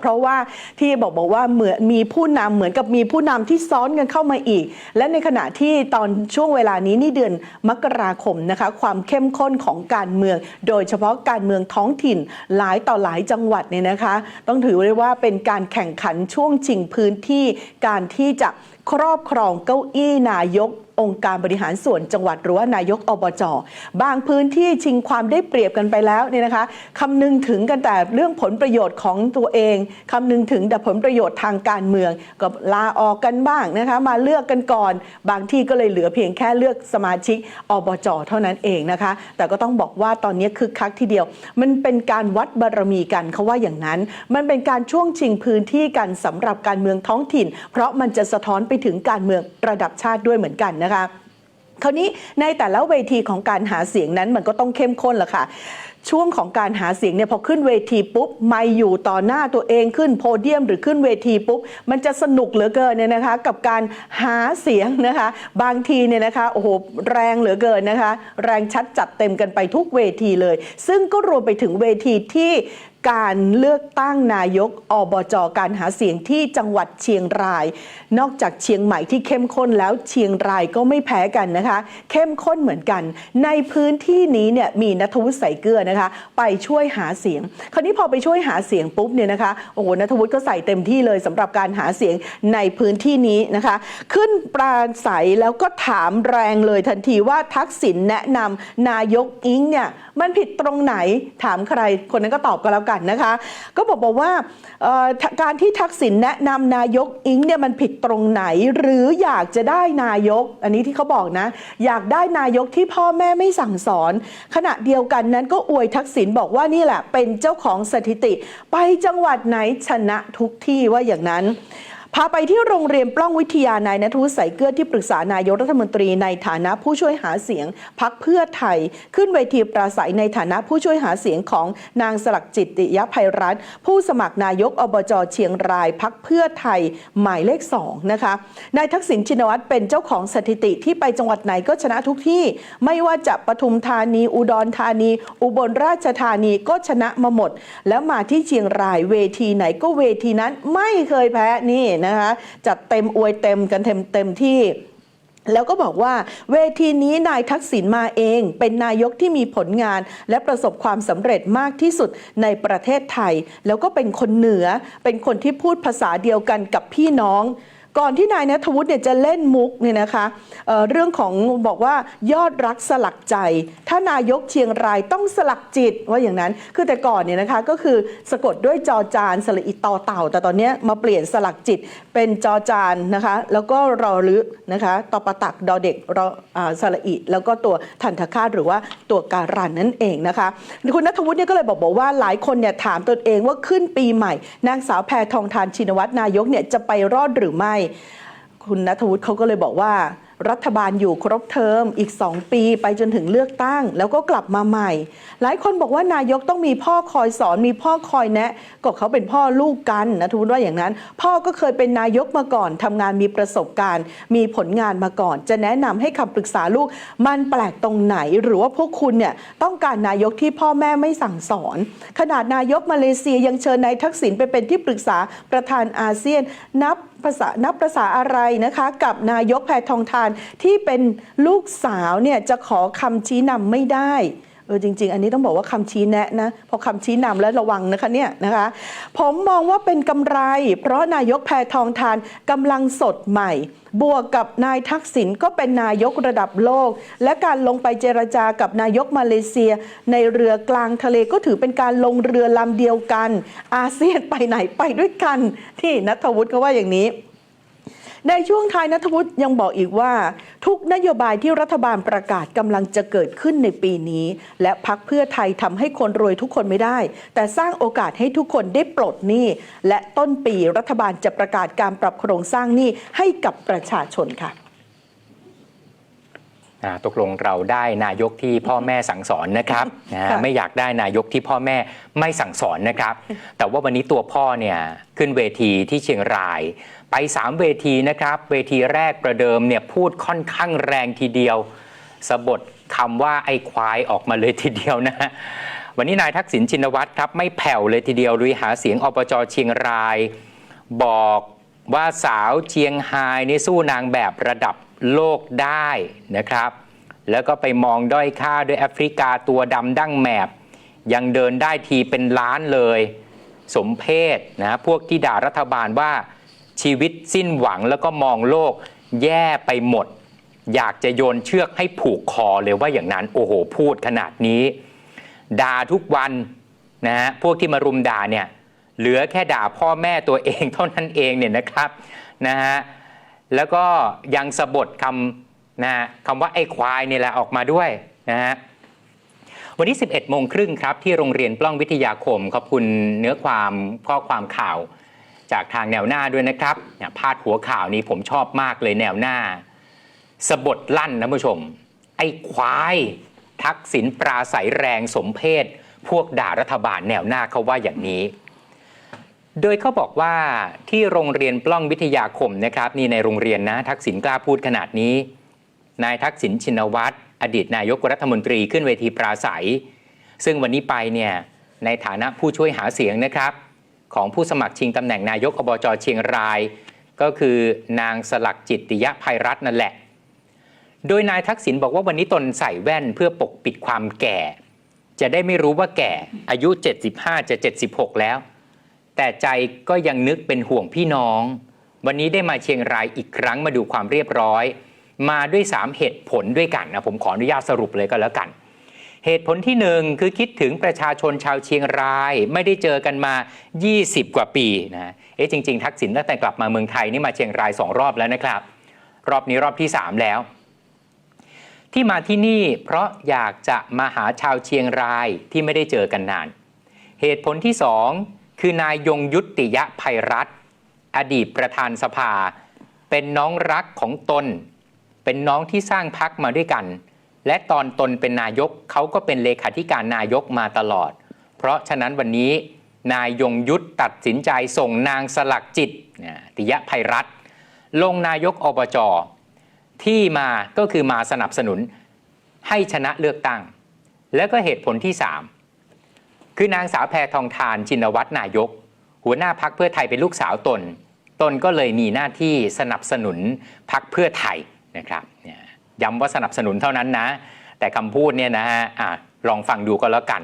เพราะว่าที่บอกบอกว่าเหมือนมีผู้นำเหมือนกับมีผู้นำที่ซ้อนกันเข้ามาอีก และในขณะที่ตอนช่วงเวลานี้นี่เดือนมกราคมนะคะความเข้มข้นของการเมือง โดยเฉพาะการเมืองท้องถิ่นหลายต่อหลายจังหวัดเนี่ยนะคะ ต้องถือได้ว่าเป็นการแข่งขันช่วงชิงพื้นที่การที่จะครอบครองเก้าอี้นายก องค์การบริหารส่วนจังหวัดหรือว่านายกอบจบางพื้นที่ชิงความได้เปรียบกันไปแล้วเนี่ยนะคะคำนึงถึงกันแต่เรื่องผลประโยชน์ของตัวเองคำนึงถึงแต่ผลประโยชน์ทางการเมืองก็ลาออกกันบ้างนะคะมาเลือกกันก่อน บางที่ก็เลยเหลือเพียงแค่เลือกสมาชิกอบจเท่านั้นเองนะคะ แต่ก็ต้องบอกว่าตอนนี้คึกคักทีเดียว มันเป็นการวัดบารมีกันเขาว่าอย่างนั้น มันเป็นการช่วงชิงพื้นที่กันสำหรับการเมืองท้องถิ่น เพราะมันจะสะท้อนไปถึงการเมืองระดับชาติด้วยเหมือนกันนะคะคราวนี้ในแต่ละเวทีของการหาเสียงนั้นมันก็ต้องเข้มข้นละค่ะ ช่วงของการหาเสียงเนี่ยพอขึ้นเวทีปุ๊บไม่อยู่ต่อหน้าตัวเองขึ้นโพเดียมหรือขึ้นเวทีปุ๊บมันจะสนุกเหลือเกินเนี่ยนะคะ กับการหาเสียงนะคะ บางทีเนี่ยนะคะโอ้โหแรงเหลือเกินนะคะ แรงชัดจัดเต็มกันไปทุกเวทีเลย ซึ่งก็รวมไปถึงเวทีที่ การเลือกตั้งนายกอบจการหาเสียงที่จังหวัดเชียงราย นอกจากเชียงใหม่ที่เข้มข้นแล้วเชียงรายก็ไม่แพ้กันนะคะ เข้มข้นเหมือนกัน ในพื้นที่นี้เนี่ยมีนัทวุฒิใส่เกลือนะคะ ไปช่วยหาเสียง คราวนี้พอไปช่วยหาเสียงปุ๊บเนี่ยนะคะโอ้โหนัทวุฒิก็ใส่เต็มที่เลยสำหรับการหาเสียงในพื้นที่นี้นะคะ ขึ้นปราศัยแล้วก็ถามแรงเลยทันทีว่าทักษิณแนะนำนายกอิงเนี่ย มันผิดตรงไหนถามใครคนนั้นก็ตอบก็แล้วกันนะคะ ก็บอกบอกว่าการที่ทักษิณแนะนำนายกอิงเนี่ยมันผิดตรงไหน หรืออยากจะได้นายก อันนี้ที่เขาบอกนะ อยากได้นายกที่พ่อแม่ไม่สั่งสอน ขณะเดียวกันนั้นก็อวยทักษิณบอกว่านี่แหละเป็นเจ้าของสถิติ ไปจังหวัดไหนชนะทุกที่ว่าอย่างนั้น พาไปที่โรงเรียนปล้องวิทยานายณทุใสยเกลือที่ปรึกษานายกรัฐมนตรีในฐานะผู้ช่วยหาเสียงพักเพื่อไทย ขึ้นเวทีปราศัยในฐานะผู้ช่วยหาเสียงของนางสลักจิตติยภัยรัตน์ผู้สมัครนายกอบจเชียงรายพักเพื่อไทยหมายเลขสองนะคะนายทักษิณชินวัตรเป็นเจ้าของสถิติที่ไปจังหวัดไหนก็ชนะทุกที่ ไม่ว่าจะปทุมธานี อุดรธานี อุบลราชธานีก็ชนะมาหมด แล้วมาที่เชียงรายเวทีไหนก็เวทีนั้นไม่เคยแพ้นี่นะคะจัดเต็มอวยเต็มกันเต็มเต็มที่แล้วก็บอกว่าเวทีนี้นายทักษิณมาเอง เป็นนายกที่มีผลงาน และประสบความสำเร็จมากที่สุดในประเทศไทย แล้วก็เป็นคนเหนือเป็นคนที่พูดภาษาเดียวกันกับพี่น้อง ก่อนที่นายนัทวุฒิเนี่ยจะเล่นมุกเนี่ยนะคะเเรื่องของบอกว่ายอดรักสลักใจ ถ้านายกเชียงรายต้องสลักจิตว่าอย่างนั้น คือแต่ก่อนเนี่ยนะคะก็คือสะกดด้วยจอจานสระอิตอเต่า แต่ตอนนี้มาเปลี่ยนสลักจิตเป็นจอจานนะคะ แล้วก็รอลึนะคะตอประตักดอเด็กรอสระอิแล้วก็ตัวทันทคาตหรือว่าตัวการันนั่นเองนะคะคุณนัทวุฒิเนี่ยก็เลยบอกบอกว่าหลายคนเนี่ยถามตนเองว่าขึ้นปีใหม่นางสาวแพทองทานชินวัตรนายกเนี่ยจะไปรอดหรือไม่คุณนัทวุฒิเขาก็เลยบอกว่า รัฐบาลอยู่ครบเทอมอีก 2 ปีไปจนถึงเลือกตั้ง แล้วก็กลับมาใหม่ หลายคนบอกว่านายกต้องมีพ่อคอยสอนมีพ่อคอยแนะก็เขาเป็นพ่อลูกกันนะทุนว่าอย่างนั้น พ่อก็เคยเป็นนายกมาก่อนทำงานมีประสบการณ์ มีผลงานมาก่อน จะแนะนำให้คำปรึกษาลูก มันแปลกตรงไหนหรือว่าพวกคุณเนี่ยต้องการนายกที่พ่อแม่ไม่สั่งสอน ขนาดนายกมาเลเซียยังเชิญนายทักษิณไปเป็นที่ปรึกษาประธานอาเซียน นับ ภาษานับภาษาอะไรนะคะกับนายกแพทองทานที่เป็นลูกสาวเนี่ยจะขอคำชี้นำไม่ได้ ออจริง ๆ อันนี้ต้องบอกว่าคำชี้แนะนะพอคำชี้นำแล้วระวังนะคะเนี่ยนะคะ ผมมองว่าเป็นกำไร เพราะนายกแพทองทานกำลังสดใหม่ บวกกับนายทักษิณก็เป็นนายกระดับโลก และการลงไปเจรจากับนายกมาเลเซีย ในเรือกลางทะเลก็ถือเป็นการลงเรือลำเดียวกัน อาเซียนไปไหนไปด้วยกันที่นัทวุฒิก็ว่าอย่างนี้ ในช่วงท้ายนัทวุฒิยังบอกอีกว่า ทุกนโยบายที่รัฐบาลประกาศกำลังจะเกิดขึ้นในปีนี้ และพักเพื่อไทยทำให้คนรวยทุกคนไม่ได้ แต่สร้างโอกาสให้ทุกคนได้ปลดหนี้ และต้นปีรัฐบาลจะประกาศการปรับโครงสร้างหนี้ให้กับประชาชนค่ะอ่าตกลงเราได้นายกที่พ่อแม่สั่งสอนนะครับนะค่ะไม่อยากได้นายกที่พ่อแม่ไม่สั่งสอนนะครับ แต่ว่าวันนี้ตัวพ่อเนี่ยขึ้นเวทีที่เชียงราย ไป 3 เวทีนะครับ เวทีแรกประเดิมเนี่ยพูดค่อนข้างแรงทีเดียวสะบดคำว่าไอ้ควายออกมาเลยทีเดียวนะวันนี้นายทักษิณชินวัตรครับไม่แผ่วเลยทีเดียวลุยหาเสียงอบจเชียงราย บอกว่าสาวเชียงไฮ้นี่สู้นางแบบระดับโลกได้นะครับ แล้วก็ไปมองด้อยค่าด้วยแอฟริกาตัวดำดั้งแมบยังเดินได้ทีเป็นล้านเลย สมเพศนะพวกที่ด่ารัฐบาลว่า ชีวิตสิ้นหวังแล้วก็มองโลกแย่ไปหมด อยากจะโยนเชือกให้ผูกคอเลยว่าอย่างนั้นโอ้โหพูดขนาดนี้ ด่าทุกวันนะฮะพวกที่มารุมด่าเนี่ยเหลือแค่ด่าพ่อแม่ตัวเองเท่านั้นเองเนี่ยนะครับนะฮะแล้วก็ยังสะบดคำนะคำว่าไอ้ควายเนี่ยแหละออกมาด้วยนะฮะวันนี้11โมงครึ่งครับ ที่โรงเรียนปล้องวิทยาคม ขอบคุณเนื้อความข้อความข่าว จากทางแนวหน้าด้วยนะครับเนี่ยพาดหัวข่าวนี้ผมชอบมากเลยแนวหน้าสะบดลั่นนะผู้ชม ไอ้ควาย ทักษิณปราศัยแรงสมเพศ พวกด่ารัฐบาลแนวหน้าเขาว่าอย่างนี้ โดยเขาบอกว่าที่โรงเรียนปล้องวิทยาคมนะครับ นี่ในโรงเรียนนะ ทักษิณกล้าพูดขนาดนี้ นายทักษิณชินวัตรอดีตนายกรัฐมนตรีขึ้นเวทีปราศัย ซึ่งวันนี้ไปเนี่ยในฐานะผู้ช่วยหาเสียงนะครับ ของผู้สมัครชิงตำแหน่งนายกอบจเชียงราย ก็คือนางสลักจิตติยะภัยรัตน์นั่นแหละ โดยนายทักษิณบอกว่าวันนี้ตนใส่แว่นเพื่อปกปิดความแก่ จะได้ไม่รู้ว่าแก่อายุ 75 จะ 76 แล้ว แต่ใจก็ยังนึกเป็นห่วงพี่น้อง วันนี้ได้มาเชียงรายอีกครั้งมาดูความเรียบร้อย มาด้วย 3 เหตุผลด้วยกันนะผมขออนุญาตสรุปเลยก็แล้วกัน เหตุผลที่หนึ่งคือคิดถึงประชาชนชาวเชียงราย ไม่ได้เจอกันมา 20 กว่าปีนะเอ๊ะจริง ๆ ทักษิณตั้งแต่กลับมาเมืองไทยนี่มาเชียงรายสองรอบแล้วนะครับ รอบนี้รอบที่ 3 แล้ว ที่มาที่นี่เพราะอยากจะมาหาชาวเชียงรายที่ไม่ได้เจอกันนาน เหตุผลที่สองคือนายยงยุติยะภัยรัตน์อดีตประธานสภา เป็นน้องรักของตน เป็นน้องที่สร้างพักมาด้วยกัน และตอนตนเป็นนายกเขาก็เป็นเลขาธิการนายกมาตลอด เพราะฉะนั้นวันนี้นายยงยุทธตัดสินใจส่งนางสลักจิตติยะภัยรัตน์ลงนายกอบจที่มาก็คือมาสนับสนุนให้ชนะเลือกตั้ง แล้วก็เหตุผลที่ 3 คือนางสาวแพทองทานชินวัตรนายก หัวหน้าพักเพื่อไทยเป็นลูกสาวตน ตนก็เลยมีหน้าที่สนับสนุนพักเพื่อไทยนะครับ ย้ำว่าสนับสนุนเท่านั้นนะ แต่คำพูดเนี่ยนะฮะลองฟังดูก็แล้วกัน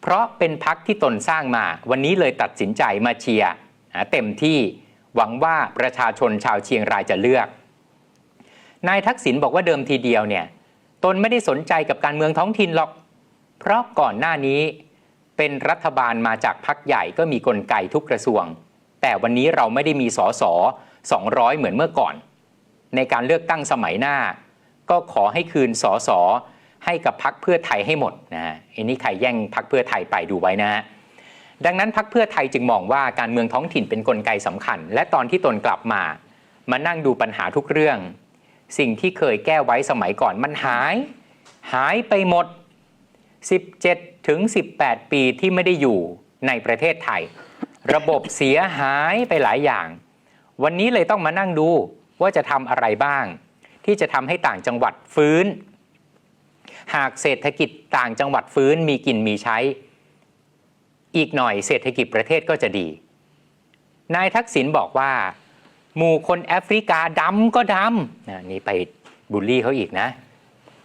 เพราะเป็นพักที่ตนสร้างมา วันนี้เลยตัดสินใจมาเชียร์เต็มที่หวังว่าประชาชนชาวเชียงรายจะเลือก นายทักษิณบอกว่าเดิมทีเดียวเนี่ยตนไม่ได้สนใจกับการเมืองท้องถิ่นหรอก เพราะก่อนหน้านี้เป็นรัฐบาลมาจากพักใหญ่ก็มีกลไกทุกกระทรวง แต่วันนี้เราไม่ได้มีสอสอ200 เหมือนเมื่อก่อน ในการเลือกตั้งสมัยหน้า ก็ขอให้คืนสอสอให้กับพักเพื่อไทยให้หมดนะฮะอันนี้ใครแย่งพักเพื่อไทยไปดูไว้นะฮะดังนั้นพักเพื่อไทยจึงมองว่าการเมืองท้องถิ่นเป็นนกลไกสำคัญ และตอนที่ตนกลับมา มานั่งดูปัญหาทุกเรื่อง สิ่งที่เคยแก้ไว้สมัยก่อนมันหาย หายไปหมด 17 ถึง 18 ปีที่ไม่ได้อยู่ในประเทศไทย ระบบเสียหายไปหลายอย่าง วันนี้เลยต้องมานั่งดูว่าจะทำอะไรบ้าง ที่จะทำให้ต่างจังหวัดฟื้น หากเศรษฐกิจต่างจังหวัดฟื้นมีกินมีใช้ อีกหน่อยเศรษฐกิจประเทศก็จะดี นายทักษิณบอกว่า หมู่คนแอฟริกาดำก็ดำนะนี่ไปบูลลี่เขาอีกนะ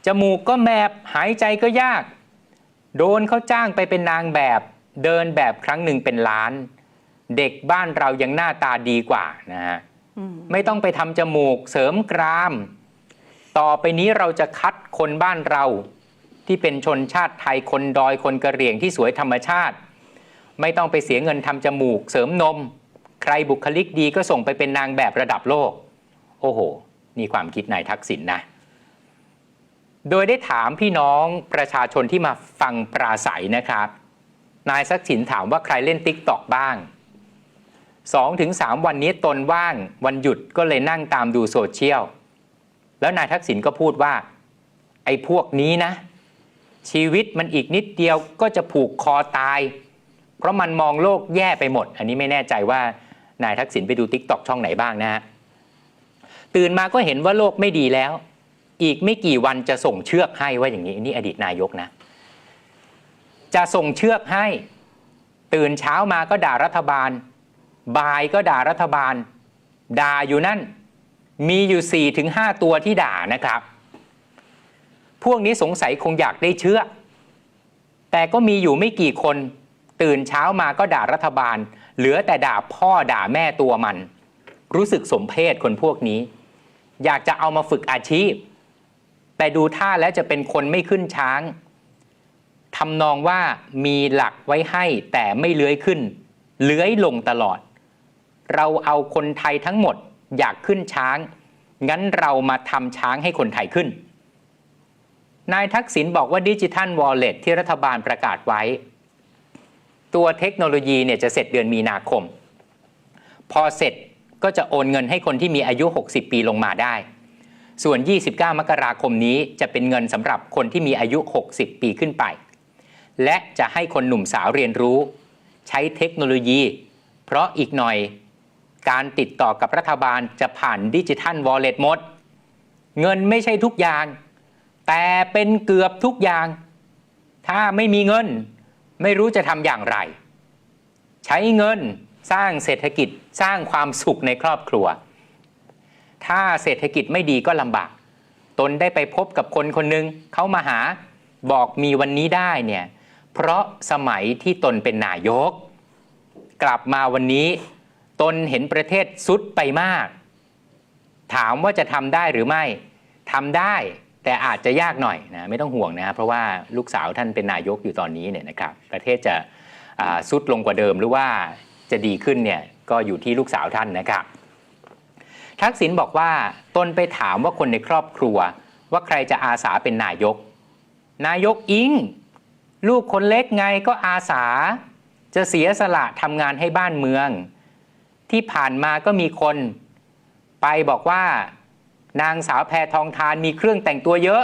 จมูกก็แมบหายใจก็ยาก โดนเขาจ้างไปเป็นนางแบบเดินแบบครั้งหนึ่งเป็นล้าน เด็กบ้านเรายังหน้าตาดีกว่านะฮะอืมไม่ต้องไปทำจมูกเสริมกราม ต่อไปนี้เราจะคัดคนบ้านเรา ที่เป็นชนชาติไทยคนดอยคนกระเหรี่ยงที่สวยธรรมชาติ ไม่ต้องไปเสียเงินทำจมูก เสริมนม ใครบุคลิกดีก็ส่งไปเป็นนางแบบระดับโลก โอ้โห นี่ความคิดนายทักษิณนนะ โดยได้ถามพี่น้องประชาชนที่มาฟังปราศัยนะครับ นายทักษิณถามว่าใครเล่นติ๊กตอกบ้าง2-3ถึง3วันนี้ตนว่างวันหยุดก็เลยนั่งตามดูโซเชียล แล้วนายทักษิณก็พูดว่า ไอ้พวกนี้นะ ชีวิตมันอีกนิดเดียวก็จะผูกคอตาย เพราะมันมองโลกแย่ไปหมด อันนี้ไม่แน่ใจว่านายทักษิณไปดูติ๊กตอกช่องไหนบ้างนะฮะตื่นมาก็เห็นว่าโลกไม่ดีแล้ว อีกไม่กี่วันจะส่งเชือกให้ว่าอย่างนี้นนี่อดีตนายกนะ จะส่งเชือกให้ ตื่นเช้ามาก็ด่ารัฐบาล บ่ายก็ด่ารัฐบาล ด่าอยู่นั่น มีอยู่4ี่ถึงห้าตัวที่ด่านะครับ พวกนี้สงสัยคงอยากได้เชือแต่ก็มีอยู่ไม่กี่คน ตื่นเช้ามาก็ด่ารัฐบาล เหลือแต่ด่าพ่อด่าแม่ตัวมัน รู้สึกสมเพศคนพวกนี้ อยากจะเอามาฝึกอาชีพ แต่ดูท่าแล้วจะเป็นคนไม่ขึ้นช้างทำนองว่ามีหลักไว้ให้แต่ไม่เลื้อยขึ้น เลื้อยลงตลอด เราเอาคนไทยทั้งหมด อยากขึ้นช้าง งั้นเรามาทำช้างให้คนไทยขึ้น นายทักษิณบอกว่าดิจิทัลวอลเล็ตที่รัฐบาลประกาศไว้ ตัวเทคโนโลยีเนี่ยจะเสร็จเดือนมีนาคม พอเสร็จก็จะโอนเงินให้คนที่มีอายุ 60 ปีลงมาได้ ส่วน 29 มกราคมนี้จะเป็นเงินสำหรับคนที่มีอายุ 60 ปีขึ้นไป และจะให้คนหนุ่มสาวเรียนรู้ ใช้เทคโนโลยี เพราะอีกหน่อย การติดต่อกับรัฐบาลจะผ่านดิจิทัลวอลเล็ตหมด เงินไม่ใช่ทุกอย่าง แต่เป็นเกือบทุกอย่าง ถ้าไม่มีเงิน ไม่รู้จะทำอย่างไร ใช้เงินสร้างเศรษฐกิจสร้างความสุขในครอบครัว ถ้าเศรษฐกิจไม่ดีก็ลำบาก ตนได้ไปพบกับคนคนหนึ่งเขามาหาบอกมีวันนี้ได้เนี่ยเพราะสมัยที่ตนเป็นนายก กลับมาวันนี้ ตนเห็นประเทศสุดไปมาก ถามว่าจะทำได้หรือไม่ทำได้แต่อาจจะยากหน่อยนะไม่ต้องห่วงนะเพราะว่าลูกสาวท่านเป็นนายกอยู่ตอนนี้เนี่ยนะครับประเทศจะสุดลงกว่าเดิมหรือว่าจะดีขึ้นเนี่ยก็อยู่ที่ลูกสาวท่านนะครับทักษิณบอกว่าตนไปถามว่าคนในครอบครัว ว่าใครจะอาสาเป็นนายก นายกอิง ลูกคนเล็กไงก็อาสา จะเสียสละทำงานให้บ้านเมือง ที่ผ่านมาก็มีคน ไปบอกว่า นางสาวแพทองทานมีเครื่องแต่งตัวเยอะ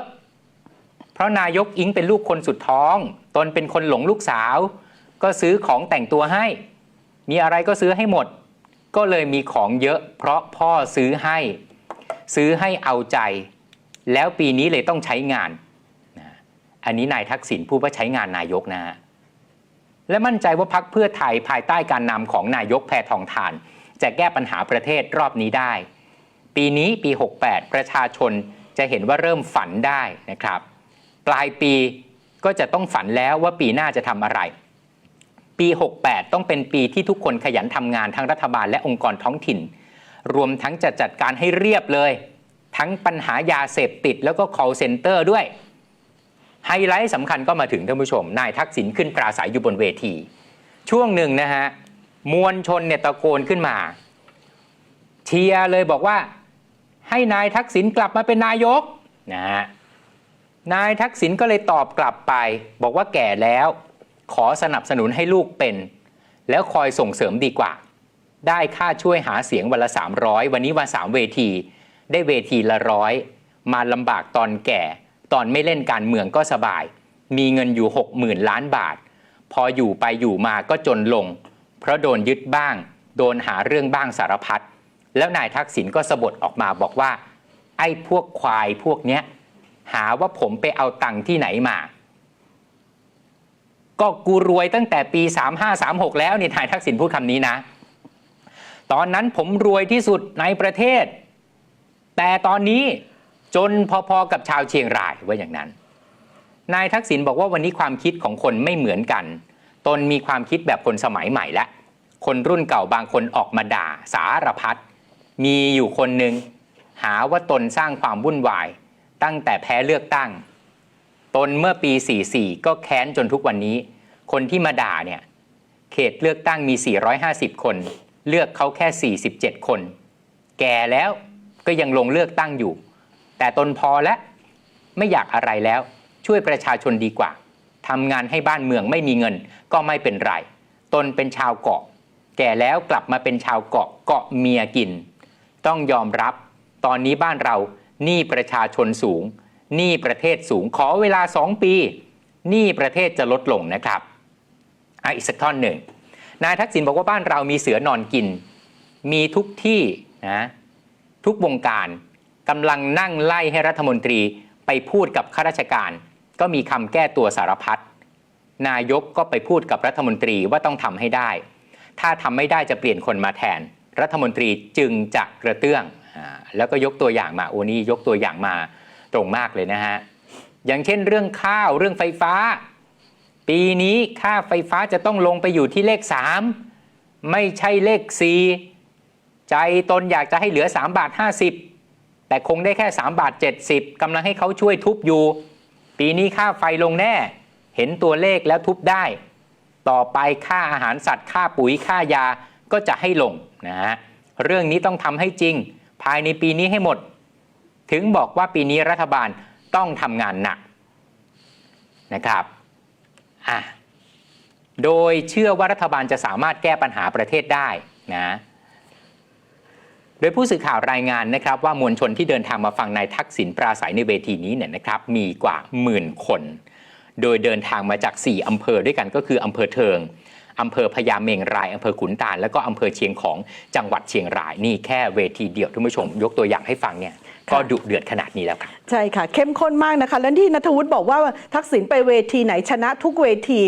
เพราะนายกอิงเป็นลูกคนสุดท้อง ตนเป็นคนหลงลูกสาว ก็ซื้อของแต่งตัวให้ มีอะไรก็ซื้อให้หมด ก็เลยมีของเยอะ เพราะพ่อซื้อให้ ซื้อให้เอาใจ แล้วปีนี้เลยต้องใช้งาน อันนี้นายทักษิณพูดว่าใช้งานนายกนะฮะและมั่นใจว่าพักเพื่อไทยภายใต้การนำของนายกแพทองทาน จะแก้ปัญหาประเทศรอบนี้ได้ ปีนี้ปี 68 ประชาชนจะเห็นว่าเริ่มฝันได้นะครับ ปลายปีก็จะต้องฝันแล้วว่าปีหน้าจะทำอะไร ปี 68 ต้องเป็นปีที่ทุกคนขยันทำงานทั้งรัฐบาลและองค์กรท้องถิ่น รวมทั้งจะจัดการให้เรียบเลย ทั้งปัญหายาเสพติดแล้วก็ call center ด้วยไฮไลท์สำคัญก็มาถึงท่านผู้ชม นายทักษิณขึ้นปราศัยอยู่บนเวที ช่วงหนึ่งนะฮะ มวลชนเนี่ยตะโกนขึ้นมา เชียร์เลยบอกว่า ให้นายทักษิณกลับมาเป็นนายกนะฮะนายทักษิณก็เลยตอบกลับไป บอกว่าแก่แล้ว ขอสนับสนุนให้ลูกเป็น แล้วคอยส่งเสริมดีกว่า ได้ค่าช่วยหาเสียงวันละ 300 วันนี้วันสามเวที ได้เวทีละร้อยมาลำบากตอนแก่ ตอนไม่เล่นการเมืองก็สบาย มีเงินอยู่ 60,000 ล้านบาท พออยู่ไปอยู่มาก็จนลง เพราะโดนยึดบ้าง โดนหาเรื่องบ้างสารพัดแล้วนายทักษิณก็สะบดออกมาบอกว่า ไอ้พวกควายพวกเนี้ยหาว่าผมไปเอาตังค์ที่ไหนมา ก็กูรวยตั้งแต่ปี 3536 แล้วนี่นายทักษิณพูดคำนี้นะ ตอนนั้นผมรวยที่สุดในประเทศ แต่ตอนนี้จนพอๆกับชาวเชียงรายว่าอย่างนั้น นายทักษิณบอกว่าวันนี้ความคิดของคนไม่เหมือนกัน ตนมีความคิดแบบคนสมัยใหม่และ คนรุ่นเก่าบางคนออกมาด่าสารพัดมีอยู่คนหนึ่งหาว่าตนสร้างความวุ่นวาย ตั้งแต่แพ้เลือกตั้ง ตนเมื่อปี 44 ก็แค้นจนทุกวันนี้ คนที่มาด่าเนี่ยเขตเลือกตั้งมี 450 คน เลือกเขาแค่ 47 คน แก่แล้วก็ยังลงเลือกตั้งอยู่ แต่ตนพอแล้วไม่อยากอะไรแล้วช่วยประชาชนดีกว่า ทำงานให้บ้านเมืองไม่มีเงินก็ไม่เป็นไร ตนเป็นชาวเกาะ แก่แล้วกลับมาเป็นชาวเกาะเกาะเมียกิน ต้องยอมรับ ตอนนี้บ้านเราหนี้ประชาชนสูงหนี้ประเทศสูงขอเวลา 2 ปีหนี้ประเทศจะลดลงนะครับออีกสักท่อนหนึ่ง นายทักษิณบอกว่าบ้านเรามีเสือนอนกิน มีทุกที่นะทุกวงการกำลังนั่งไล่ให้รัฐมนตรีไปพูดกับข้าราชการ ก็มีคำแก้ตัวสารพัดนายกก็ไปพูดกับรัฐมนตรีว่าต้องทำให้ได้ ถ้าทำไม่ได้จะเปลี่ยนคนมาแทน รัฐมนตรีจึงจะกระเตื้องอแล้วก็ยกตัวอย่างมาโอ้นี่ยกตัวอย่างมาตรงมากเลยนะฮะ อย่างเช่นเรื่องข้าวเรื่องไฟฟ้า ปีนี้ค่าไฟฟ้าจะต้องลงไปอยู่ที่เลข 3 ไม่ใช่เลข 4 ใจตนอยากจะให้เหลือ3บาท50 แต่คงได้แค่3บาท70กำลังให้เขาช่วยทุบอยู่ ปีนี้ค่าไฟลงแน่ เห็นตัวเลขแล้วทุบได้ ต่อไปค่าอาหารสัตว์ค่าปุ๋ยค่ายาก็จะให้ลงนะฮะเรื่องนี้ต้องทำให้จริง ภายในปีนี้ให้หมด ถึงบอกว่าปีนี้รัฐบาลต้องทำงานหนักนะครับอะโดยเชื่อว่ารัฐบาลจะสามารถแก้ปัญหาประเทศได้นะ ดยผู้สื่อข่าวรายงานนะครับว่ามวลชนที่เดินทางมาฟังนายทักษิณปราศัยในเวทีนี้เนี่ยนะครับมีกว่าหมื่นคน โดยเดินทางมาจาก 4 อำเภอด้วยกันก็คืออำเภอเทิงอำเภอพญาเมงรายอำเภอขุนตาล แล้วก็อำเภอเชียงของจังหวัดเชียงรายนี่แค่เวทีเดียวท่านผู้ชม ยกตัวอย่างให้ฟังเนี่ยก็ดุเดือดขนาดนี้แล้วครับใช่ค่ะเข้มข้นมากนะคะ และที่นัทวุฒิบอกว่าทักษิณไปเวทีไหนชนะทุกเวที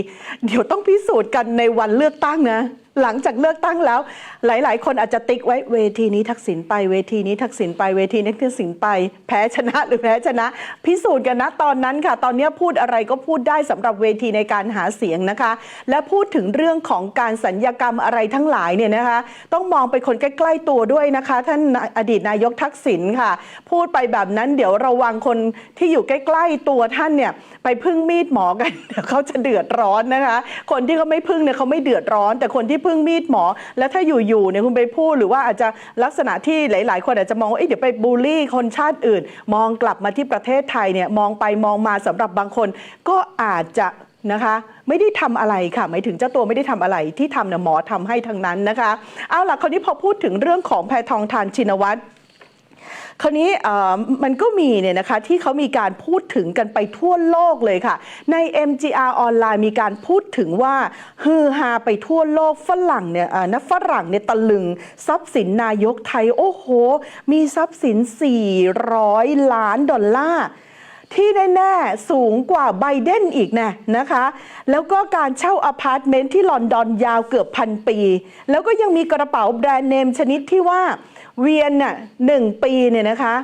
เดี๋ยวต้องพิสูจน์กันในวันเลือกตั้งนะหลังจากเลือกตั้งแล้ว หลาย ๆ คนอาจจะติ๊กไว้เวทีนี้ทักษิณไปเวทีนี้ทักษิณไปเวทีนี้ทักษิณไป แพ้ชนะหรือแพ้ชนะ พิสูจน์กันนะตอนนั้นค่ะ ตอนนี้พูดอะไรก็พูดได้สำหรับเวทีในการหาเสียงนะคะ และพูดถึงเรื่องของการสัญญกรรมอะไรทั้งหลายเนี่ยนะคะ ต้องมองไปคนใกล้ ๆ ตัวด้วยนะคะ ท่านอดีตนายกทักษิณค่ะ พูดไปแบบนั้นเดี๋ยวระวังคนที่อยู่ใกล้ ๆ ตัวท่านเนี่ยไปพึ่งมีดหมอกันเดี๋ยวเขาจะเดือดร้อนนะคะ คนที่เขาไม่พึ่งเนี่ยเขาไม่เดือดร้อน แต่คนที่พึ่งมีดหมอ แล้วถ้าอยู่ๆเนี่ยคุณไปพูดหรือว่าอาจจะลักษณะที่หลาย ๆ คนอาจจะมองว่าเอ๊ะเดี๋ยวไปบูลลี่คนชาติอื่น มองกลับมาที่ประเทศไทยเนี่ยมองไปมองมาสำหรับบางคน ก็อาจจะนะคะไม่ได้ทำอะไรค่ะหมายถึงเจ้าตัวไม่ได้ทำอะไรที่ทำเนี่ยหมอทำให้ทั้งนั้นนะคะ เอาล่ะคราวนี้พอพูดถึงเรื่องของแพทองทานชินวัตร คราวนี้มันก็มีเนี่ยนะคะที่เขามีการพูดถึงกันไปทั่วโลกเลยค่ะ ใน MGR ออนไลน์มีการพูดถึงว่าฮือฮาไปทั่วโลกฝรั่งเนี่ยเอ่อนะฝรั่งเนี่ยตะลึงทรัพย์สินนายกไทย โอ้โห มีทรัพย์สิน 400 ล้านดอลลาร์ ที่แน่ๆ สูงกว่าไบเดนอีกนะนะคะ แล้วก็การเช่าอพาร์ตเมนต์ที่ลอนดอนยาวเกือบพันปี แล้วก็ยังมีกระเป๋าแบรนด์เนมชนิดที่ว่าเวียนน่ะหนึ่งปีเนี่ยนะคะ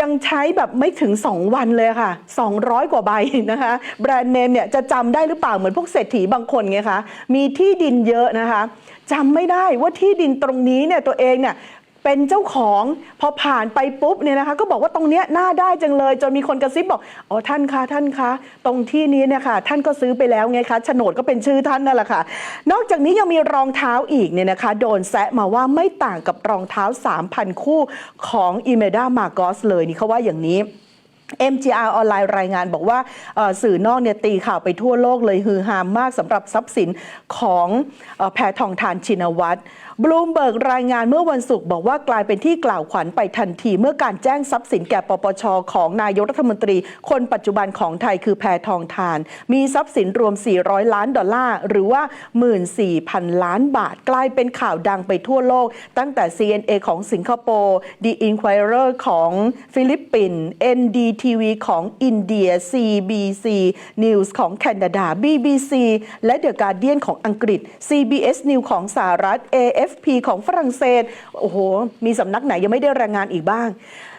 ยังใช้แบบไม่ถึง 2 วันเลยค่ะ 200 กว่าใบนะคะ แบรนด์เนมเนี่ยจะจำได้หรือเปล่าเหมือนพวกเศรษฐีบางคนไงคะ มีที่ดินเยอะนะคะจำไม่ได้ว่าที่ดินตรงนี้เนี่ยตัวเองเนี่ย เป็นเจ้าของพอผ่านไปปุ๊บเนี่ยนะคะ ก็บอกว่าตรงเนี้ยน่าได้จังเลย จนมีคนกระซิบบอกอ๋อท่านคะท่านคะตรงที่นี้เนี่ยค่ะท่านก็ซื้อไปแล้วไงคะโฉนดก็เป็นชื่อท่านนั่นแหละค่ะ นอกจากนี้ยังมีรองเท้าอีกเนี่ยนะคะ โดนแซะมาว่าไม่ต่างกับรองเท้า 3,000 คู่ของอิเมดามาโกสเลยนี่เขาว่าอย่างนี้ MGR ออนไลน์รายงานบอกว่าสื่อนอกเนี่ยตีข่าวไปทั่วโลกเลยฮือฮามากสำหรับทรัพย์สินของอแพทองทานชินวัตร บลูมเบิร์กรายงานเมื่อวันศุกร์บอกว่ากลายเป็นที่กล่าวขวัญไปทันที เมื่อการแจ้งทรัพย์สินแก่ปปชของนายกรัฐมนตรี คนปัจจุบันของไทยคือแพทองทาน มีทรัพย์สินรวม 400 ล้านดอลลาร์ หรือว่า 14,000 ล้านบาท กลายเป็นข่าวดังไปทั่วโลก ตั้งแต่ CNA ของสิงคโปร์ The Inquirer ของฟิลิปปินส์ NDTV ของอินเดีย CBC News ของแคนาดา BBC และ The Guardian ของอังกฤษ CBS News ของสหรัฐ A AFP ของฝรั่งเศส โอ้โห มีสำนักไหนยังไม่ได้รายงานอีกบ้าง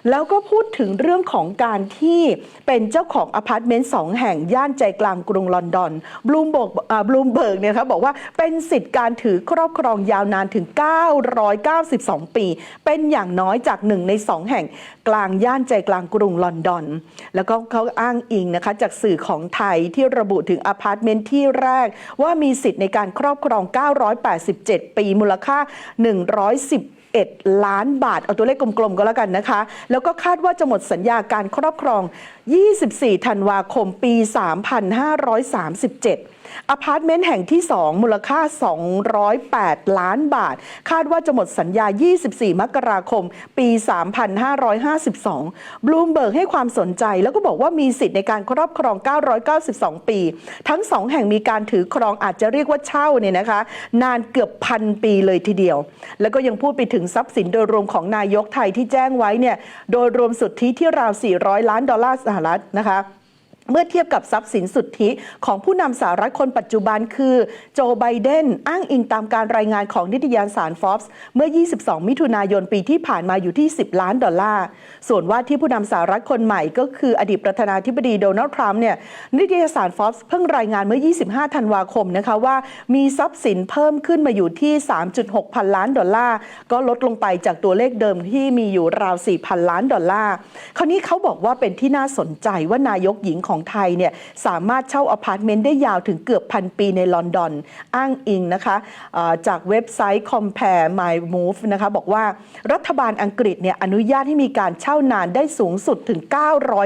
แล้วก็พูดถึงเรื่องของการที่เป็นเจ้าของอพาร์ตเมนต์สองแห่งย่านใจกลางกรุงลอนดอนบลูมเบิร์กบลูมเบิร์กเนี่ยครับบอกว่าเป็นสิทธิ์การถือครอบครองยาวนานถึง 992 ปี เป็นอย่างน้อยจากหนึ่งในสองแห่งกลางย่านใจกลางกรุงลอนดอน แล้วก็เขาอ้างอิงนะคะจากสื่อของไทยที่ระบุถึงอพาร์ตเมนต์ที่แรก ว่ามีสิทธิ์ในการครอบครอง 987 ปีมูลค่า 110 1ล้านบาท เอาตัวเลขกลมๆก็แล้วกันนะคะแล้วก็คาดว่าจะหมดสัญญาการครอบครอง 24 ธันวาคมปี 3537 อพาร์ตเมนต์แห่งที่ 2 มูลค่า 208 ล้านบาท คาดว่าจะหมดสัญญา 24 มกราคม ปี 3552 บลูมเบิร์กให้ความสนใจแล้วก็บอกว่ามีสิทธิ์ในการครอบครอง 992 ปี ทั้งสองแห่งมีการถือครองอาจจะเรียกว่าเช่าเนี่ยนะคะ นานเกือบพันปีเลยทีเดียว แล้วก็ยังพูดไปถึงทรัพย์สินโดยรวมของนายกไทยที่แจ้งไว้เนี่ยโดยรวมสุทธิที่ราว 400 ล้านดอลลาร์สหรัฐนะคะ เมื่อเทียบกับทรัพย์สินสุทธิของผู้นำสหรัฐคนปัจจุบันคือ โจไบเดนอ้างอิงตามการรายงานของนิตยสารฟอบส์เมื่อ 22 มิถุนายนปีที่ผ่านมาอยู่ที่ 10 ล้านดอลลาร์ ส่วนว่าที่ผู้นำสหรัฐคนใหม่ก็คืออดีตประธานาธิบดีโดนัลด์ทรัมป์เนี่ยนิตยสารฟอบส์เพิ่งรายงานเมื่อ 25 ธันวาคมนะคะว่ามีทรัพย์สินเพิ่มขึ้นมาอยู่ที่ 3.6 พันล้านดอลลาร์ ก็ลดลงไปจากตัวเลขเดิมที่มีอยู่ราว 4,000 ล้านดอลลาร์คราวนี้เขาบอกว่าเป็นที่น่าสนใจว่านายกหญิงของไทยเนี่ยสามารถเช่าอพาร์ตเมนต์ได้ยาวถึงเกือบพันปีในลอนดอน อ้างอิงนะคะจากเว็บไซต์ Compare My Move นะคะบอกว่ารัฐบาลอังกฤษเนี่ยอนุญาตให้มีการเช่านานได้สูงสุดถึง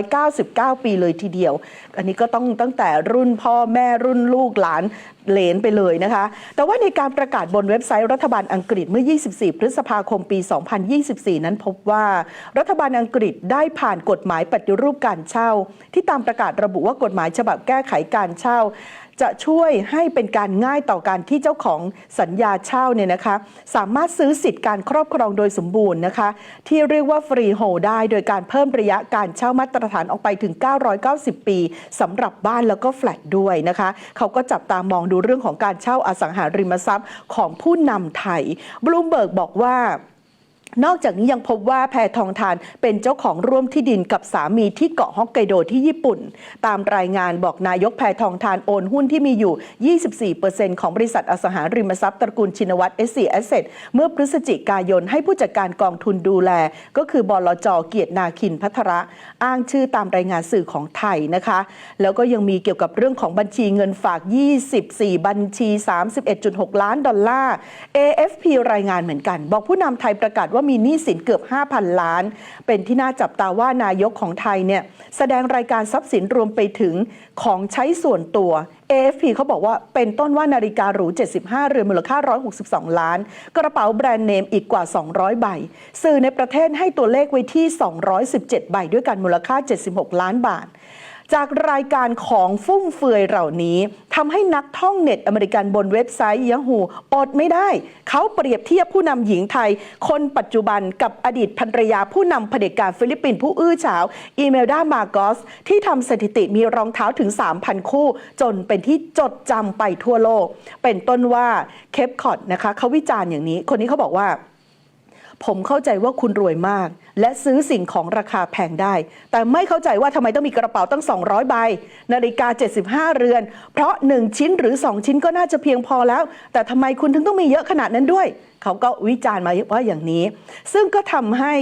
999 ปีเลยทีเดียว อันนี้ก็ต้องตั้งแต่รุ่นพ่อแม่รุ่นลูกหลาน เลนไปเลยนะคะ แต่ว่าในการประกาศบนเว็บไซต์รัฐบาลอังกฤษเมื่อ 24 พฤษภาคมปี 2024 นั้นพบว่ารัฐบาลอังกฤษได้ผ่านกฎหมายปฏิรูปการเช่า ที่ตามประกาศระบุว่ากฎหมายฉบับแก้ไขการเช่า จะช่วยให้เป็นการง่ายต่อการที่เจ้าของสัญญาเช่าเนี่ยนะคะ สามารถซื้อสิทธิ์การครอบครองโดยสมบูรณ์นะคะ ที่เรียกว่าฟรีโฮได้โดยการเพิ่มระยะการเช่ามาตรฐานออกไปถึง 990 ปีสำหรับบ้านแล้วก็แฟลตด้วยนะคะ เขาก็จับตามองดูเรื่องของการเช่าอสังหาริมทรัพย์ของผู้นำไทยบลูมเบิร์กบอกว่า นอกจากนี้ยังพบว่าแพทองทานเป็นเจ้าของร่วมที่ดินกับสามีที่เกาะฮอกไกโดที่ญี่ปุ่น ตามรายงานบอกนายกแพทองทานโอนหุ้นที่มีอยู่ 24%ของบริษัทอสังหาริมทรัพย์ตระกูลชินวัตร SC Asset เมื่อพฤศจิกายนให้ผู้จัดการกองทุนดูแล ก็คือบลจเกียรตินาคินพัทระ อ้างชื่อตามรายงานสื่อของไทยนะคะ แล้วก็ยังมีเกี่ยวกับเรื่องของบัญชีเงินฝาก 24 บัญชี 31.6 ล้านดอลลาร์ AFP รายงานเหมือนกัน บอกผู้นำไทยประกาศว่ามีหนี้สินเกือบ 5,000 ล้าน เป็นที่น่าจับตาว่านายกของไทยเนี่ยแสดงรายการทรัพย์สินรวมไปถึงของใช้ส่วนตัว AFP เขาบอกว่าเป็นต้นว่านาฬิกาหรู 75 เรือนมูลค่า 162 ล้าน กระเป๋าแบรนด์เนมอีกกว่า 200 ใบ สื่อในประเทศให้ตัวเลขไว้ที่ 217 ใบด้วยกันมูลค่า 76 ล้านบาท จากรายการของฟุ่มเฟือยเหล่านี้ทำให้นักท่องเน็ตอเมริกันบนเว็บไซต์ Yahoo อดไม่ได้ เขาเปรียบเทียบผู้นำหญิงไทย คนปัจจุบันกับอดีตภรรยาผู้นำเผด็จการฟิลิปปินส์ผู้อื้อฉาว อีเมลดามาโกส ที่ทำสถิติมีรองเท้าถึง 3,000 คู่ จนเป็นที่จดจำไปทั่วโลก เป็นต้นว่าเคปคอดนะคะเขาวิจารณ์อย่างนี้ คนนี้เขาบอกว่า ผมเข้าใจว่าคุณรวยมาก และซื้อสิ่งของราคาแพงได้ แต่ไม่เข้าใจว่าทำไมต้องมีกระเป๋าตั้ง 200 ใบ นาฬิกา 75 เรือน เพราะ 1 ชิ้นหรือ 2 ชิ้นก็น่าจะเพียงพอแล้ว แต่ทำไมคุณถึงต้องมีเยอะขนาดนั้นด้วย เขาก็วิจารณ์มาว่าอย่างนี้ ซึ่งก็ทำให้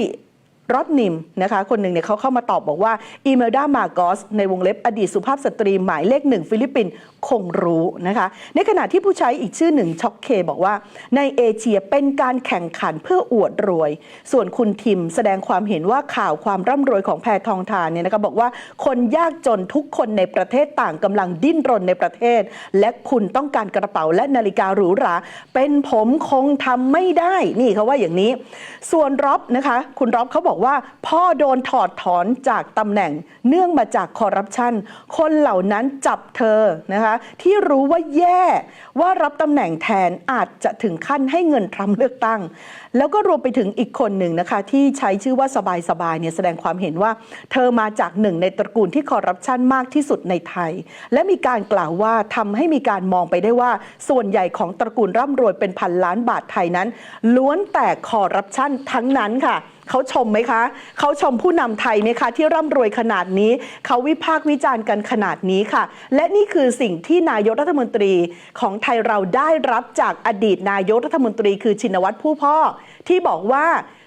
รอดนิมนะคะคนหนึ่งเนี่ยเขาเข้ามาตอบบอกว่าอีเมลดามาโกสในวงเล็บอดีตสุภาพสตรีหมายเลขหนึ่งฟิลิปปินส์คงรู้นะคะในขณะที่ผู้ใช้อีกชื่อหนึ่งช็อกเคบอกว่า ในเอเชียเป็นการแข่งขันเพื่ออวดรวย ส่วนคุณทิมแสดงความเห็นว่าข่าวความร่ำรวยของแพทองทานเนี่ยนะคะบอกว่าคนยากจนทุกคนในประเทศต่างกำลังดิ้นรนในประเทศ และคุณต้องการกระเป๋าและนาฬิกาหรูหราเป็นผมคงทำไม่ได้นี่เขาว่าอย่างนี้ ส่วนร็อบนะคะคุณร็อบเขาบอกว่าพ่อโดนถอดถอนจากตำแหน่งเนื่องมาจากคอร์รัปชันคนเหล่านั้นจับเธอนะคะที่รู้ว่าแย่ว่ารับตำแหน่งแทนอาจจะถึงขั้นให้เงินทรัมป์เลือกตั้ง แล้วก็รวมไปถึงอีกคนหนึ่งนะคะที่ใช้ชื่อว่าสบายสบายๆเนี่ยแสดงความเห็นว่า เธอมาจากหนึ่งในตระกูลที่คอร์รัปชันมากที่สุดในไทย และมีการกล่าวว่าทำให้มีการมองไปได้ว่า ส่วนใหญ่ของตระกูลร่ำรวยเป็นพันล้านบาทไทยนั้น ล้วนแต่คอร์รัปชันทั้งนั้นค่ะ เขาชมไหมคะ เขาชมผู้นำไทยไหมคะ ที่ร่ำรวยขนาดนี้ เขาวิพากษ์วิจารณ์กันขนาดนี้ค่ะ และนี่คือสิ่งที่นายกรัฐมนตรีของไทยเราได้รับจากอดีตนายกรัฐมนตรีคือชินวัตรผู้พ่อ ที่บอกว่า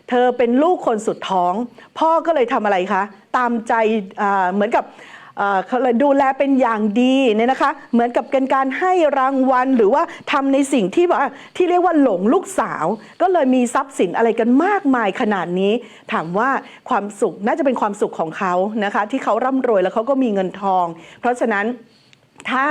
เธอเป็นลูกคนสุดท้อง พ่อก็เลยทำอะไรคะ ตามใจเหมือนกับ เขาเลยดูแลเป็นอย่างดีเนี่ยนะคะ เหมือนกับเป็นการให้รางวัลหรือว่าทำในสิ่งที่ว่าที่เรียกว่าหลงลูกสาว ก็เลยมีทรัพย์สินอะไรกันมากมายขนาดนี้ ถามว่าความสุขน่าจะเป็นความสุขของเขานะคะ ที่เขาร่ำรวยแล้วเขาก็มีเงินทอง เพราะฉะนั้น ถ้า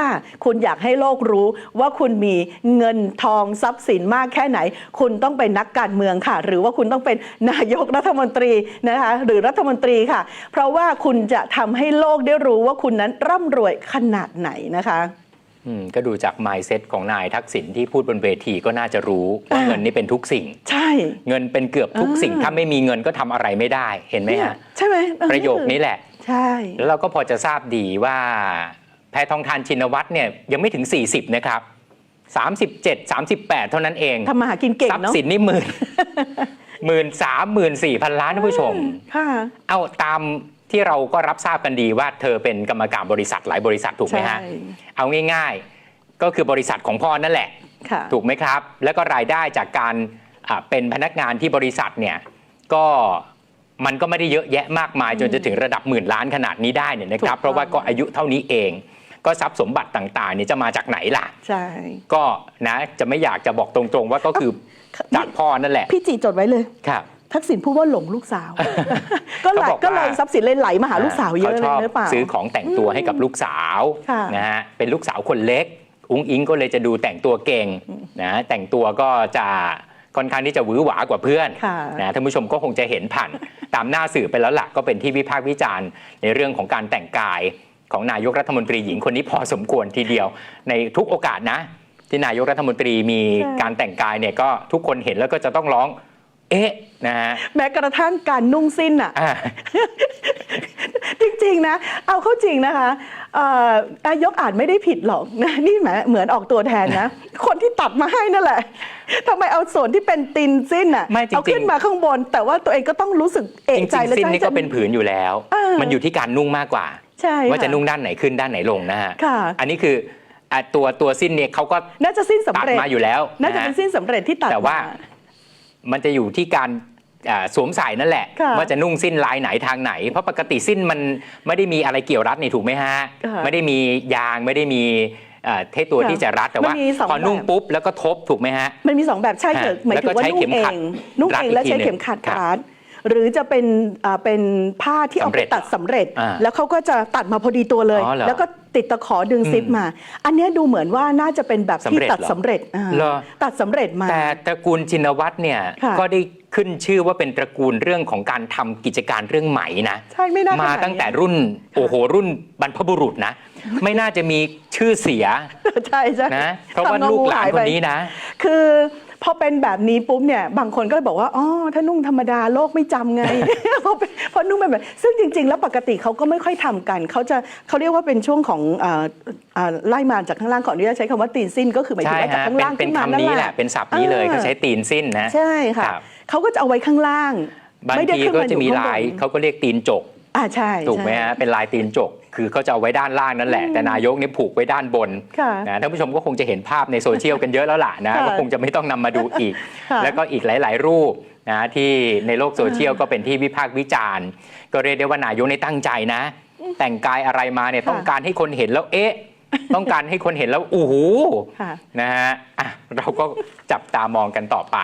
คุณอยากให้โลกรู้ว่าคุณมีเงินทองทรัพย์สินมากแค่ไหน คุณต้องเป็นนักการเมืองค่ะ หรือว่าคุณต้องเป็นนายกรัฐมนตรีนะคะหรือรัฐมนตรีค่ะ เพราะว่าคุณจะทำให้โลกได้รู้ว่าคุณนั้นร่ำรวยขนาดไหนนะคะอืมก็ดูจาก mindset ของนายทักษิณที่พูดบนเวทีก็น่าจะรู้ว่าอ่าเงินนี่เป็นทุกสิ่ง ใช่ เงินเป็นเกือบทุกสิ่งอ่าถ้าไม่มีเงินก็ทำอะไรไม่ได้เห็นไหมฮะใช่ไหมเออประโยคนี้แหละ ใช่ แล้วเราก็พอจะทราบดีว่า แพทองทานชินวัตรเนี่ยยังไม่ถึง 40 นะครับ 37 38 เท่านั้นเองทำมาหากินเก่งทรัพเนาะย์สินนี่หมื่นหมื่นสามหมื่นสี่พันล้านท่านผู้ชม ค่ะ เอาตามที่เราก็รับทราบกันดีว่าเธอเป็นกรรมการบริษัทหลายบริษัทถูกไหมฮะ ใช่ เอาง่ายๆ ก็คือบริษัทของพ่อนั่นแหละ ค่ะ ถูกไหมครับ แล้วก็รายได้จากการอ่าเป็นพนักงานที่บริษัทเนี่ยก็มันก็ไม่ได้เยอะแยะมากมายจนจะถึงระดับหมื่นล้านขนาดนี้ได้เนี่ยนะครับ ถูกต้อง เพราะว่าก็อายุเท่านี้เอง ก็ทรัพย์สมบัติต่างๆเนี่ยจะมาจากไหนล่ะ ใช่ ก็นะจะไม่อยากจะบอกตรงๆ ว่าก็คือจากพ่อนั่นแหละ พี่จีจดไว้เลยครับทักษิณพูดว่าหลงลูกสาว ก็ไหลเขาบอกว่าก็เลยทรัพย์สินเลยไหลมาหาลูกสาวเยอะขเลชยอบหรือเปล่าซื้อของแต่งตัวให้กับลูกสาวค่ะนะฮะเป็นลูกสาวคนเล็ก อุ้งอิงก็เลยจะดูแต่งตัวเก่งนะแต่งตัวก็จะค่อนข้างที่จะหวือหวากว่าเพื่อนค่ะนะท่านผู้ชมก็คงจะเห็นผ่าน ตามหน้าสื่อไปแล้วล่ะก็เป็นที่วิพากษ์วิจารณ์ในเรื่องของการแต่งกาย ของนายกรัฐมนตรีหญิงคนนี้พอสมควรทีเดียว ในทุกโอกาสนะ ที่นายกรัฐมนตรีมีใช่การแต่งกายเนี่ยก็ทุกคนเห็นแล้วก็จะต้องร้อง เอ๊ะนะฮะแม้กระทั่งการนุ่งสิ้นอะ อ่า จริงๆนะ เอาเข้าจริงนะคะเอ่อนายกอาจไม่ได้ผิดหรอกนะนี่แหมเหมือนออกตัวแทนนะ คนที่ตัดมาให้นั่นแหละทำไมเอาส่วนที่เป็นตินสิ้นอะไม่จริงๆ เอาขึ้นมาข้างบน แต่ว่าตัวเองก็ต้องรู้สึกเอจกริงใจๆแล้วสิ้นจะนี่ก็เป็นผืนอยู่แล้ว เออ มันอยู่ที่การนุ่งมากกว่า ใช่ว่าจะค่นุ่งด้านไหนขึ้นด้านไหนลงนะฮะค่ะ อันนี้คืออะตัวตัวสิ้นเนี่ยเขาก็น่าจะสิ้นสำตัดเร็จมาอยู่แล้วน่าจะฮเป็นสิ้นสำเร็จที่ตัดแต่ว่ามมันจะอยู่ที่การอ่าสวมใส่นั่นแหละค่ะว่าจะนุ่งสิ้นลายไหนทางไหน เพราะปกติสิ้นมันไม่ได้มีอะไรเกี่ยวรัดนี่ถูกไหมฮะค่ะไม่ได้มียางไม่ได้มีอ่าเทตัวค่ะที่จะรัดแต่ว่ามันมีสองพอนุ่งแบบปุ๊บแล้วก็ทบถูกไหมฮะ มันมีสองแบบใช่เถอะฮะหมายถึงว่าแล้วก็ใช้นุ่งเข็มเอขัดงนุ่งรัดเองอีกแล้วทีใช้หนึ่งเข็มขัดครับรัด หรือจะเป็นอ่าเป็นผ้าที่เอาสำไปเร็จตัดสำเร็จอ่าแล้วเขาก็จะตัดมาพอดีตัวเลยอ๋อเหรอแล้วก็ติดตะขอดึงซิปมา อันเนี้ยดูเหมือนว่าน่าจะเป็นแบบที่สำเร็จตัดเหรอสำเร็จอ่าเหรอตัดสำเร็จมา แต่ตระกูลชินวัตรเนี่ยค่ะก็ได้ขึ้นชื่อว่าเป็นตระกูลเรื่องของการทำกิจการเรื่องไหมนะใช่ไม่น่ามาขนดตั้งแต่นี้รุ่นโอ้โหรุ่นบรรพบุรุษนะ ไม่น่าจะมีชื่อเสียใช่ใช่นะเพราะว่าทำงลูกหลานยคนไปนี้นะ คือ พอเป็นแบบนี้ปุ๊บเนี่ยบางคนก็เลยบอกว่าอ๋อถ้านุ่งธรรมดาโลกไม่จำไงเพราะเพราะนุ่งเป็นแบบซึ่งจริง ๆ แล้วปกติเขาก็ไม่ค่อยทำกันเขาจะเขาเรียกว่าเป็นช่วงของอ่าอ่าไล่มาจากข้างล่างก่อนอนุญาตใช้คำว่าตีนสิ้นก็คือหมายถึงว่าจากข้างล่างขึ้นมาคำนั่นนี้แหละเป็นศัพท์นี้เลยเขาใช้ตีนสิ้นนะใช่ค่ะเขาก็จะเอาไว้ข้างล่างบางทีก็จะมีลายเขาก็เรียกตีนจกอ่าใช่ถูกไหมฮะเป็นลายตีนจก คือเขาจะเอาไว้ด้านล่างนั่นแหละ แต่นายกนี่ผูกไว้ด้านบนค่ะนะท่านผู้ชมก็คงจะเห็นภาพในโซเชียลกันเยอะแล้วล่ะนะค่ะก็คงจะไม่ต้องนำมาดูอีกค่ะแล้วก็อีกหลาย ๆ รูปนะที่ในโลกโซเชียลก็เป็นที่วิพากษ์วิจารณ์ ก็เรียกได้ว่านายกในตั้งใจนะ แต่งกายอะไรมาเนี่ยค่ะต้องการให้คนเห็นแล้วเอ๊ะ ต้องการให้คนเห็นแล้วโอ้โหค่ะนะฮะอะเราก็จับตามองกันต่อไป